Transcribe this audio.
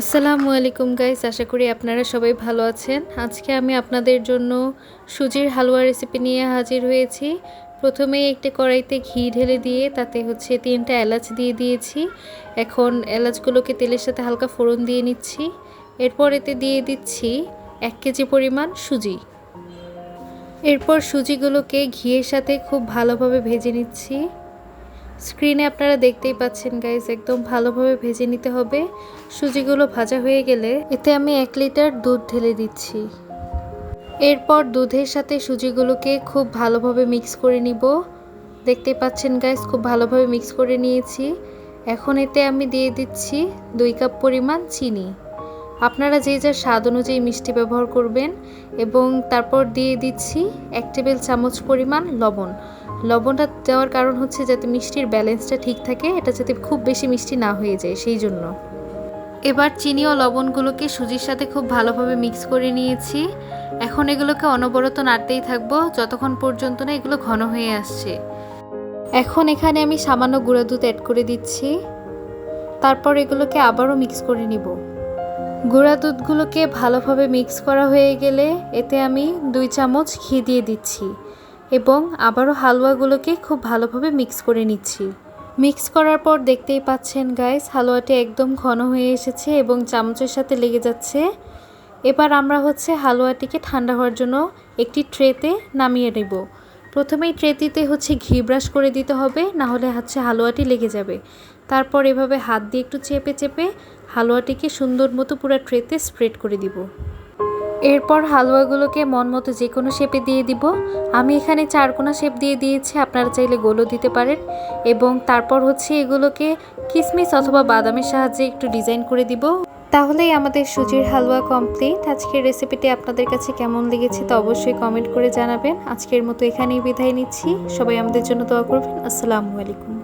আসসালামু আলাইকুম গাইস আশা করি আপনারা সবাই ভালো আছেন। আজকে আমি আপনাদের জন্য সুজির হালুয়া রেসিপি নিয়ে হাজির হয়েছি। প্রথমেই একটি কড়াইতে ঘি ঢেলে দিয়ে তাতে হচ্ছে তিনটা এলাচ দিয়ে দিয়েছি। এখন এলাচগুলোকে তেলের সাথে হালকা ফোড়ন দিয়ে নিচ্ছি। এরপর এতে দিয়ে দিচ্ছি এক কেজি পরিমাণ সুজি। এরপর সুজিগুলোকে ঘিয়ের সাথে খুব ভালোভাবে ভেজে নিচ্ছি। স্ক্রিনে আপনারা দেখতেই পাচ্ছেন গাইজ একদম ভালোভাবে ভেজে নিতে হবে। সুজিগুলো ভাজা হয়ে গেলে এতে আমি এক লিটার দুধ ঢেলে দিচ্ছি। এরপর দুধের সাথে সুজিগুলোকে খুব ভালোভাবে মিক্স করে নিব। দেখতেই পাচ্ছেন গাইজ খুব ভালোভাবে মিক্স করে নিয়েছি। এখন এতে আমি দিয়ে দিচ্ছি দুই কাপ পরিমাণ চিনি। আপনারা যে যার স্বাদ অনুযায়ী মিষ্টি ব্যবহার করবেন এবং তারপর দিয়ে দিচ্ছি এক টেবিল চামচ পরিমাণ লবণ। লবণটা দেওয়ার কারণ হচ্ছে যাতে মিষ্টির ব্যালেন্সটা ঠিক থাকে, এটা যাতে খুব বেশি মিষ্টি না হয়ে যায়, সেই জন্য। এবার চিনি ও লবণগুলোকে সুজির সাথে খুব ভালোভাবে মিক্স করে নিয়েছি। এখন এগুলোকে অনবরত নাড়তেই থাকব, যতক্ষণ পর্যন্ত না এগুলো ঘন হয়ে আসছে। এখন এখানে আমি সামান্য গুঁড়া দুধ অ্যাড করে দিচ্ছি। তারপর এগুলোকে আবারও মিক্স করে নিব। গুঁড়া দুধগুলোকে ভালোভাবে মিক্স করা হয়ে গেলে এতে আমি দুই চামচ ঘি দিয়ে দিচ্ছি। এবং আবারও হালুয়াগুলোকে খুব ভালোভাবে মিক্স করে নিচ্ছি। মিক্স করার পর দেখতেই পাচ্ছেন গাইস হালুয়াটি একদম ঘন হয়ে এসেছে এবং চামচের সাথে লেগে যাচ্ছে। এবার আমরা হচ্ছে হালুয়াটিকে ঠান্ডা হওয়ার জন্য একটি ট্রেতে নামিয়ে নেব। প্রথমেই ট্রেটিতে হচ্ছে ঘি ব্রাশ করে দিতে হবে, না হলে হচ্ছে হালুয়াটি লেগে যাবে। তারপর এভাবে হাত দিয়ে একটু চেপে চেপে হালুয়াটিকে সুন্দর মতো পুরো ট্রেতে স্প্রেড করে দিব। এরপর হালুয়াগুলোকে মন মতো যে কোনো শেপে দিয়ে দিব। আমি এখানে চারকোনা শেপ দিয়ে দিয়েছি, আপনারা চাইলে গোলও দিতে পারেন। এবং তারপর হচ্ছে এগুলোকে কিসমিস অথবা বাদামের সাহায্যে একটু ডিজাইন করে দিব। তাহলেই আমাদের সুজির হালুয়া কমপ্লিট। আজকের রেসিপিটি আপনাদের কাছে কেমন লেগেছে তা অবশ্যই কমেন্ট করে জানাবেন। আজকের মতো এখানেই বিদায় নিচ্ছি। সবাই আমাদের জন্য দোয়া করবেন। আসসালামু আলাইকুম।